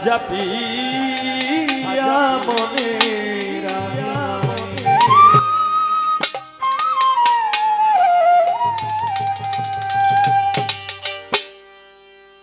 রাজা পিয়া মনে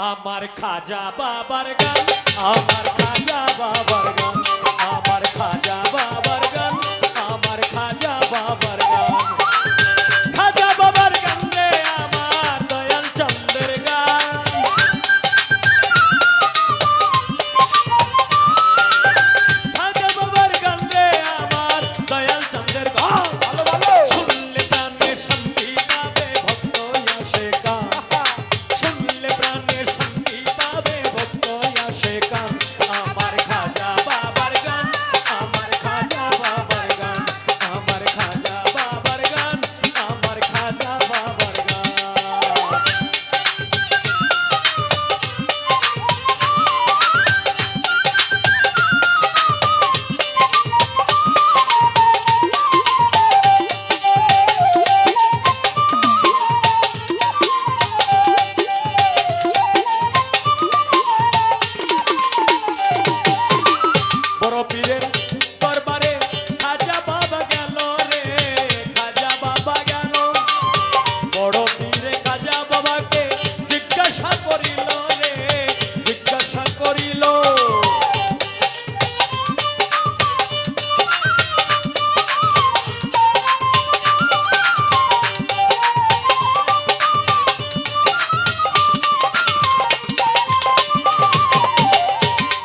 আমার খাজা বাবার গান আমার খাজা বাবা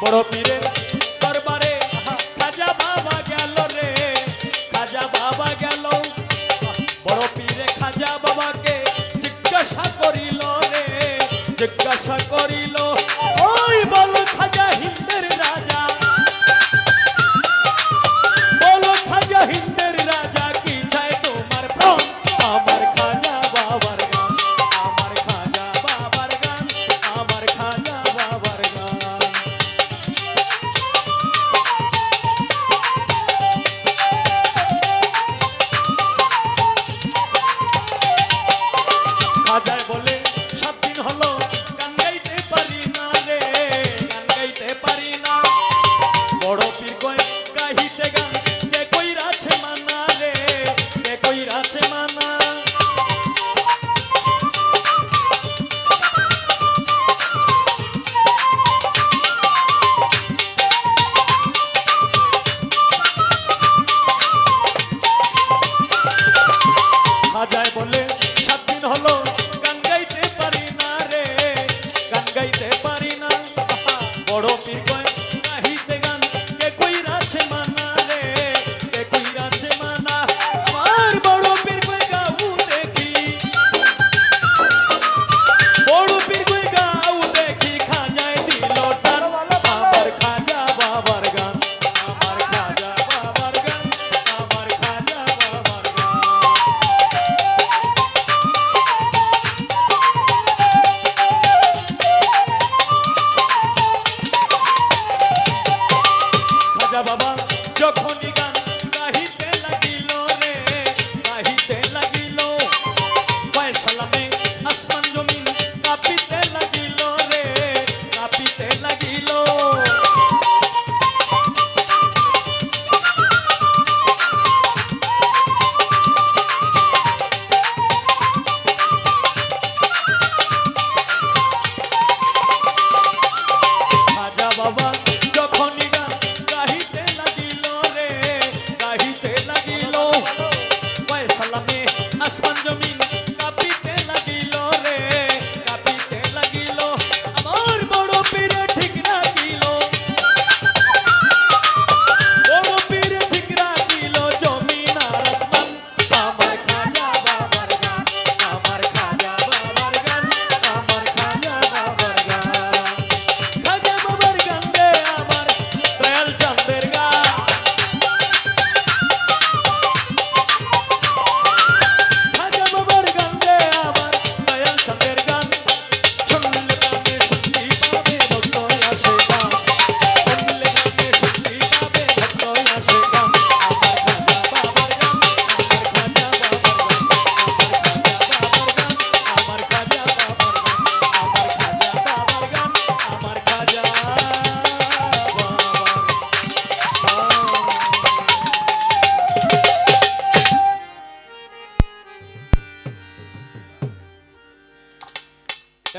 বড় পীরে বাজায় বলে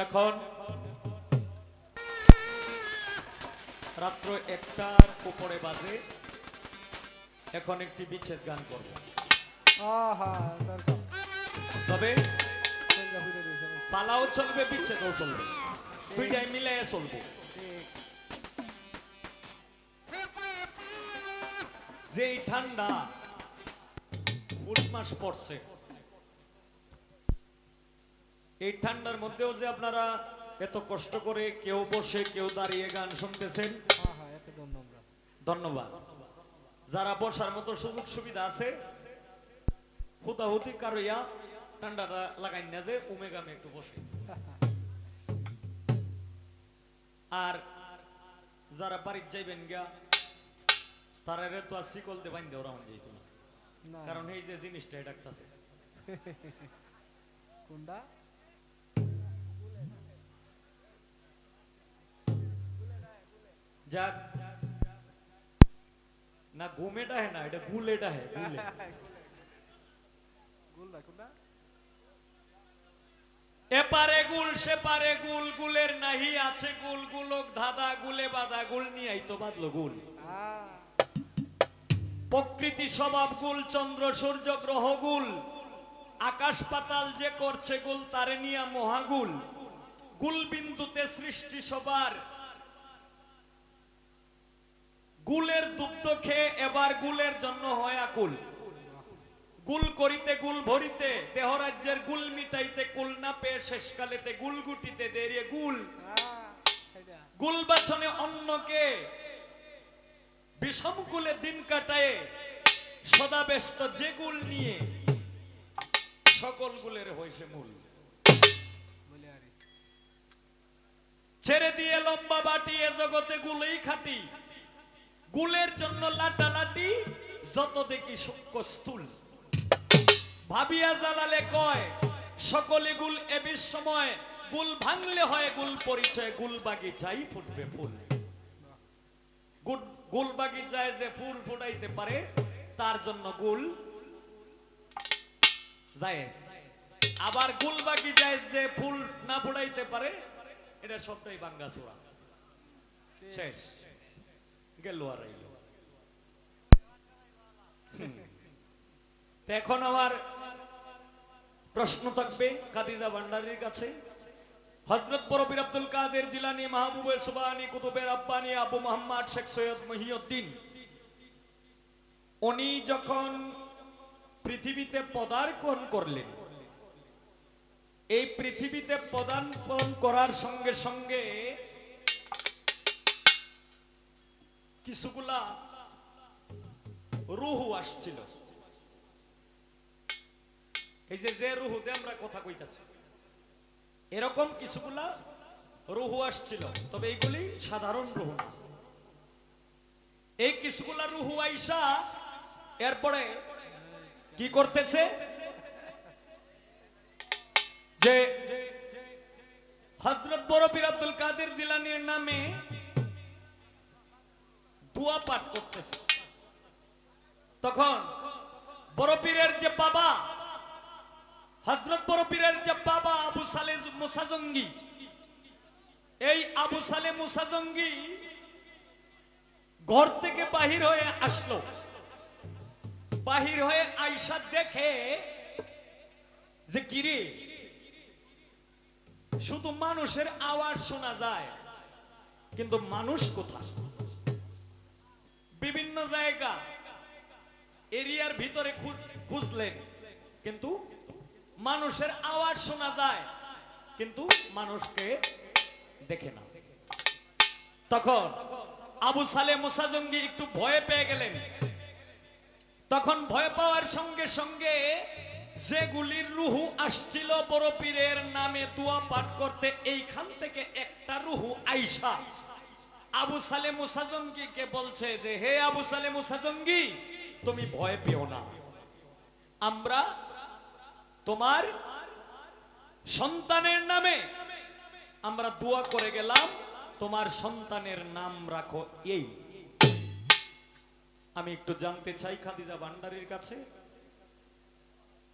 এখন রাত্র একটার উপরে বাজে। এখন একটি বিচ্ছেদ গান করব। আহা তবে। পালাও চলবে বিচ্ছেদও চলবে। দুইটাই মিলাই চলবো। ঠিক। যে ঠান্ডা পুষ মাস পড়ছে এই ঠান্ডার মধ্যেও যে আপনারা এত কষ্ট করে কেউ বসে কেউ দাঁড়িয়ে গান শুনতেছেন দম আমরা ধন্যবাদ। যারা বসার মতো সুযোগ সুবিধা আছে হুতাহুতি কারইয়া ঠান্ডাটা লাগাই না যে উমে গামে একটু বসে। আর যারা বাড়ির যাইবেন গিয়া তারা তো আর শিকল দিয়ে বাইন্দে ওরা যাইতো না। না। কারণ এই যে জিনিসটা এটা কোনটা? যাক না ঘুমেটা হে না এটা গুলেটা হে গুলে। গুলটা কোনটা এপারে গুল সে পারে গুল গুলের নাহি আছে গুল গুলক ধাঁধা গুলে বাধা গুল নিয়ে আইতো বাদলো গুল। প্রকৃতি স্বভাব গুল চন্দ্র সূর্য গ্রহ গুল। আকাশ পাতাল যে করছে গুল তারে নিয়া মহাগুল গুল। বিন্দুতে সৃষ্টি সবার গুলের দুগ্ধ খেয়ে এবার গুলের জন্য হয় আকুল। গুল করিতে গুল ভরিতে, দেহরাজ্যের গুল মিটাইতে কুল না পেয়ে শেষকালেতে গুল গুটিতে দেরিয়ে গুল। গুল বাছনে অন্যকে বিষম কুলে দিন কাটায়, সদা ব্যস্ত যে গুল নিয়ে, সকল গুলের হয়েছে মূল। ছেড়ে দিয়ে লম্বা বাটি এ জগতে গুলেই খাটি। গুলের জন্য লাটালাটি, যত দেখি সূক্ষ্ম স্থূল। ভাবিয়া জ্বালালে কয়, সকলে গুল এ বিশ্বময়, গুল ভাঙলে হয় গুল পরিচয়, গুল বাগিচাই ফুটবে ফুল। গুল- বাগিচায় যে ফুল ফুটাইতে পারে, তার জন্য গুল আবার গুল বাগিচায় যে ফুল না ফুটাইতে পারে, এটা সবটাই বাঙ্গা শেষ। গেল আর আইল এখন আমার প্রশ্ন থাকবে কাদিজা ভান্ডারির কাছে। হজরত বরবির আব্দুল কাদের জিলানি সুবানি কুতুবের আব্বানি আবু মোহাম্মদ শেখ সৈয়দ মহিউদ্দিন। উনি যখন পৃথিবীতে পদার্পণ করলেন, এই পৃথিবীতে পদার্পণ করার সঙ্গে সঙ্গে কিছুগুলা রুহু আসছিল। এই যে যে রুহুতে আমরা কথা কইতাছি, এরকম কিছুগুলা রুহু আসছিল, তবে এইগুলি সাধারণ রুহু এই কিছুগুলা রুহু আইসা এরপরে কি করতেছে? যে হজরত বরফির আব্দুল কাদের জিলানির নামে দোয়া পাঠ করতেছে। তখন বরফিরের যে বাবা হজরত বরফিরের যে বাবা আবু সালে মুসাজঙ্গি এই আবু সালে মুসাজঙ্গি ঘর থেকে বাহির হয়ে আসলো। বাহির হয়ে আইসা দেখে যে কিরে, শুধু মানুষের আওয়াজ শোনা যায়, কিন্তু মানুষ কোথায়? বিভিন্ন জায়গা এরিয়ার ভিতরে খুঁজলেন। কিন্তু মানুষের আওয়াজ শোনা যায়, কিন্তু মানুষকে দেখে না। তখন আবু সালে মুসাজঙ্গি একটু ভয় পেয়ে গেলেন। তখন ভয় পাওয়ার সঙ্গে সঙ্গে যেগুলির রুহু আসছিল বড় পীরের নামে দোয়া পাঠ করতে, এইখান থেকে একটা রুহু আইসা আবু সালে মুসাজঙ্গিকে বলছে যে, হে আবু সালে মুসাজঙ্গি তুমি ভয় পেও না। আমরা তোমার সন্তানের নামে, আমরা দোয়া করে গেলাম, তোমার সন্তানের নাম রাখো এই। আমি একটু জানতে চাই খাদিজা ভান্ডারির কাছে।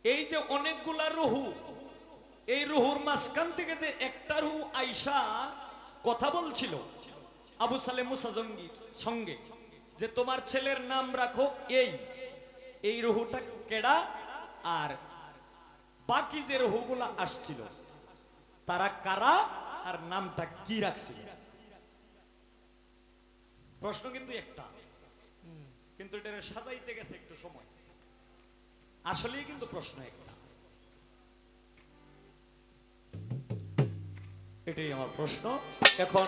এই যে অনেকগুলা রুহু, এই রুহুর মাঝখান থেকে যে একটা রুহু আইসা কথা বলছিল আবু সালে মুসা জঙ্গির সঙ্গে যে তোমার ছেলের নাম রাখো এই। এই রুহুটা কেডা? আর বাকি যে রুহুগুলা আসছিল তারা কারা আর নামটা কি রাখছিল? প্রশ্ন কিন্তু একটা। কিন্তু এটা সাজাইতে গেছে একটু সময়। আসলেই কিন্তু প্রশ্ন একটা। এটাই আমার প্রশ্ন। এখন